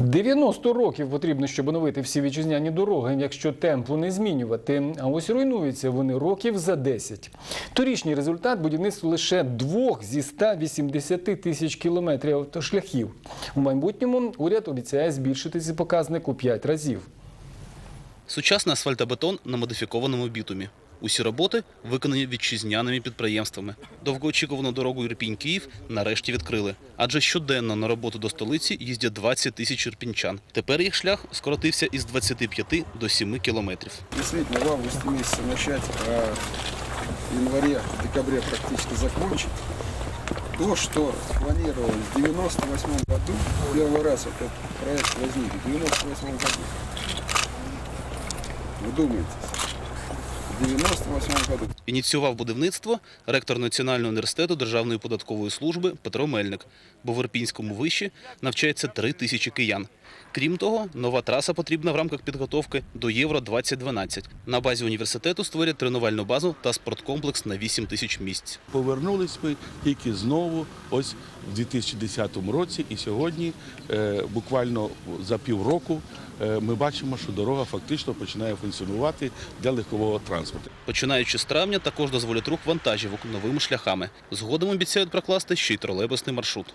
90 років потрібно, щоб оновити всі вітчизняні дороги, якщо темпу не змінювати. А ось руйнуються вони років за 10. Торічній результат будівництва лише двох зі 180 тисяч кілометрів автошляхів. У майбутньому уряд обіцяє збільшити цей показник у 5 разів. Сучасний асфальтобетон на модифікованому бітумі. Усі роботи виконані вітчизняними підприємствами. Довгоочікувану дорогу Ірпінь-Київ нарешті відкрили. Адже щоденно на роботу до столиці їздять 20 тисяч ірпінчан. Тепер їх шлях скоротився із 25 до 7 кілометрів. Действительно, в августе месяце начать, а в январе, декабре практически закончить. То, что планировалось в 98 году, первый раз этот проект возник в 98 году. Вдумайтесь, 98 году. Ініціював будівництво ректор Національного університету Державної податкової служби Петро Мельник, бо в Ірпінському виші навчається три тисячі киян. Крім того, нова траса потрібна в рамках підготовки до Євро 2012. На базі університету створять тренувальну базу та спорткомплекс на 8 тисяч місць. Повернулись ми тільки знову, ось в 2010 році, і сьогодні, е, буквально за півроку, е, ми бачимо, що дорога фактично починає функціонувати для легкового транспорту. Починаючи з травня, також дозволять рух вантажівок новими шляхами. Згодом обіцяють прокласти ще й тролейбусний маршрут.